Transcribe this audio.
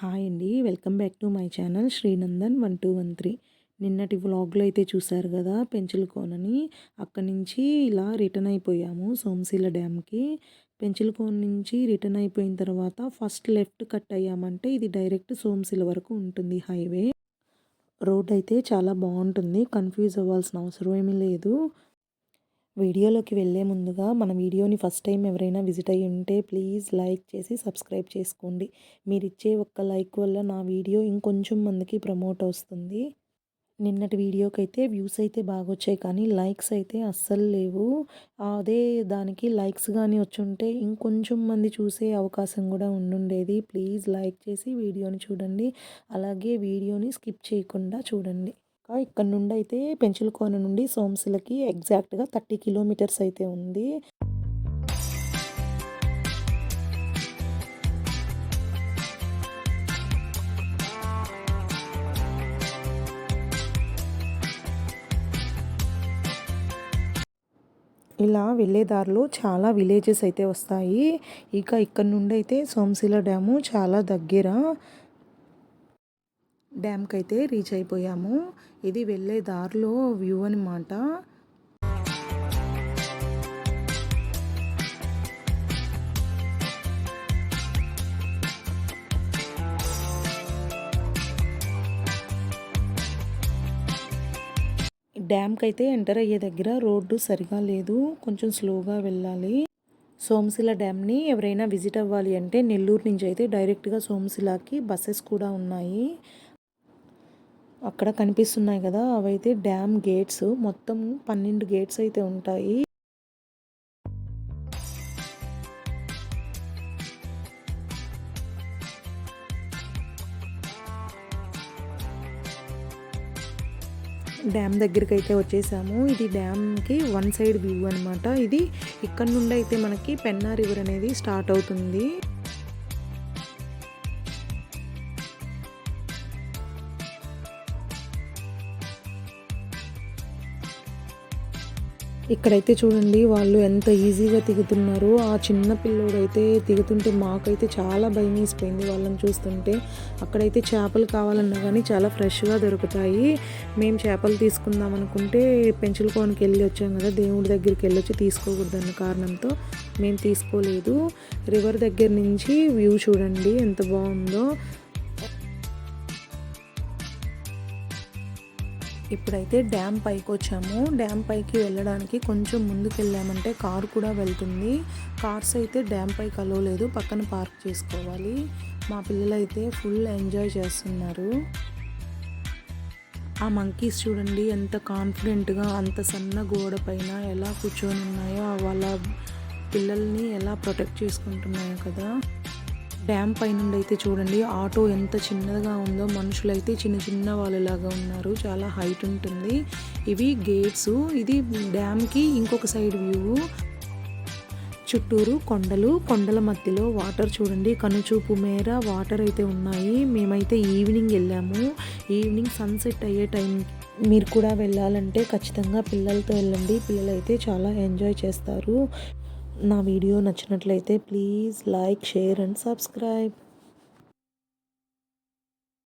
Hi అండి. Welcome back to my channel Srinandan one two one three. నిన్నటి వ్లాగ్లో అయితే చూశారు కదా పెంచులకోనని అక్కడి నుంచి ఇలా రిటర్న్ అయిపోయాము సోమశీల డ్యామ్కి. పెంచులకోన నుంచి రిటర్న్ అయిపోయిన తర్వాత ఫస్ట్ లెఫ్ట్ కట్ అయ్యామంటే ఇది డైరెక్ట్ సోమశీల వరకు ఉంటుంది హైవే. రోడ్ అయితే చాలా బాగుంటుంది. కన్ఫ్యూజ్ అవ్వాల్సిన అవసరం ఏమీ లేదు. వీడియోలోకి వెళ్ళే ముందుగా మన వీడియోని ఫస్ట్ టైం ఎవరైనా విజిట్ అయ్యి ఉంటే ప్లీజ్ లైక్ చేసి సబ్స్క్రైబ్ చేసుకోండి. మీరు ఇచ్చే ఒక్క లైక్ వల్ల నా వీడియో ఇంకొంచెం మందికి ప్రమోట్ అవుతుంది. నిన్నటి వీడియోకి అయితే వ్యూస్ అయితే బాగా వచ్చాయి కానీ లైక్స్ అయితే అస్సలు లేవు. అదే దానికి లైక్స్ కానీ వచ్చుంటే ఇంకొంచెం మంది చూసే అవకాశం కూడా ఉండుండేది. ప్లీజ్ లైక్ చేసి వీడియోని చూడండి. అలాగే వీడియోని స్కిప్ చేయకుండా చూడండి. ఇక్కడ నుండి అయితే పెంచులకోన నుండి సోమశిలకి ఎగ్జాక్ట్గా థర్టీ కిలోమీటర్స్ అయితే ఉంది. ఇలా వెళ్ళే దారిలో చాలా విలేజెస్ అయితే వస్తాయి. ఇక ఇక్కడ నుండి అయితే సోమశిల డ్యాము చాలా దగ్గర. డ్యామ్కి అయితే రీచ్ అయిపోయాము. ఇది వెళ్ళే దారిలో వ్యూ అనమాట డ్యామ్కి అయితే ఎంటర్ అయ్యే దగ్గర రోడ్డు సరిగా లేదు. కొంచెం స్లోగా వెళ్ళాలి. సోమశిల డ్యామ్ని ఎవరైనా విజిట్ అవ్వాలి అంటే నెల్లూరు నుంచి అయితే డైరెక్ట్గా సోమశిలాకి బస్సెస్ కూడా ఉన్నాయి. అక్కడ కనిపిస్తున్నాయి కదా అవైతే డ్యామ్ గేట్స్. మొత్తం పన్నెండు గేట్స్ అయితే ఉంటాయి. డ్యామ్ దగ్గరికి అయితే వచ్చేసాము. ఇది డ్యామ్కి వన్ సైడ్ వ్యూ అనమాట ఇది ఇక్కడ నుండి అయితే మనకి పెన్నా రివర్ అనేది స్టార్ట్ అవుతుంది. ఇక్కడైతే చూడండి వాళ్ళు ఎంత ఈజీగా దిగుతున్నారు ఆ చిన్న పిల్లోడైతే దిగుతుంటే మాకైతే చాలా భయం వేసిపోయింది వాళ్ళని చూస్తుంటే. అక్కడైతే చేపలు కావాలన్నా కానీ చాలా ఫ్రెష్గా దొరుకుతాయి. మేము చేపలు తీసుకుందాం అనుకుంటే పెంచులకోనికి వెళ్ళి వచ్చాం కదా దేవుడి దగ్గరికి వెళ్ళొచ్చి తీసుకోకూడదన్న కారణంతో మేము తీసుకోలేదు. రివర్ దగ్గర నుంచి వ్యూ చూడండి ఎంత బాగుందో. ఇప్పుడైతే డ్యామ్ పైకి వచ్చాము డ్యామ్ పైకి వెళ్ళడానికి కొంచెం ముందుకు వెళ్ళామంటే కార్ కూడా వెళ్తుంది. కార్స్ అయితే డ్యామ్ పైకి అలవలేదు పక్కన పార్క్ చేసుకోవాలి. మా పిల్లలు అయితే ఫుల్ ఎంజాయ్ చేస్తున్నారు. ఆ మంకీస్ చూడండి ఎంత కాన్ఫిడెంట్గా అంత సన్న గోడ పైన ఎలా కూర్చొని ఉన్నాయో వాళ్ళ పిల్లల్ని ఎలా ప్రొటెక్ట్ చేసుకుంటున్నాయో కదా. డ్యామ్ పైనుండి అయితే చూడండి ఆటో ఎంత చిన్నగా ఉందో మనుషులు అయితే చిన్న చిన్న వాళ్ళలాగా ఉన్నారు. చాలా హైట్ ఉంటుంది. ఇవి గేట్స్ ఇది డ్యామ్కి ఇంకొక సైడ్ వ్యూ చుట్టూరు కొండలు కొండల మధ్యలో వాటర్ చూడండి. కనుచూపు మేర వాటర్ అయితే ఉన్నాయి. మేమైతే ఈవినింగ్ వెళ్ళాము. ఈవినింగ్ సన్సెట్ అయ్యే టైం మీరు కూడా వెళ్ళాలంటే ఖచ్చితంగా పిల్లలతో వెళ్ళండి. పిల్లలు అయితే చాలా ఎంజాయ్ చేస్తారు. నా వీడియో నచ్చినట్లయితే please like share and subscribe.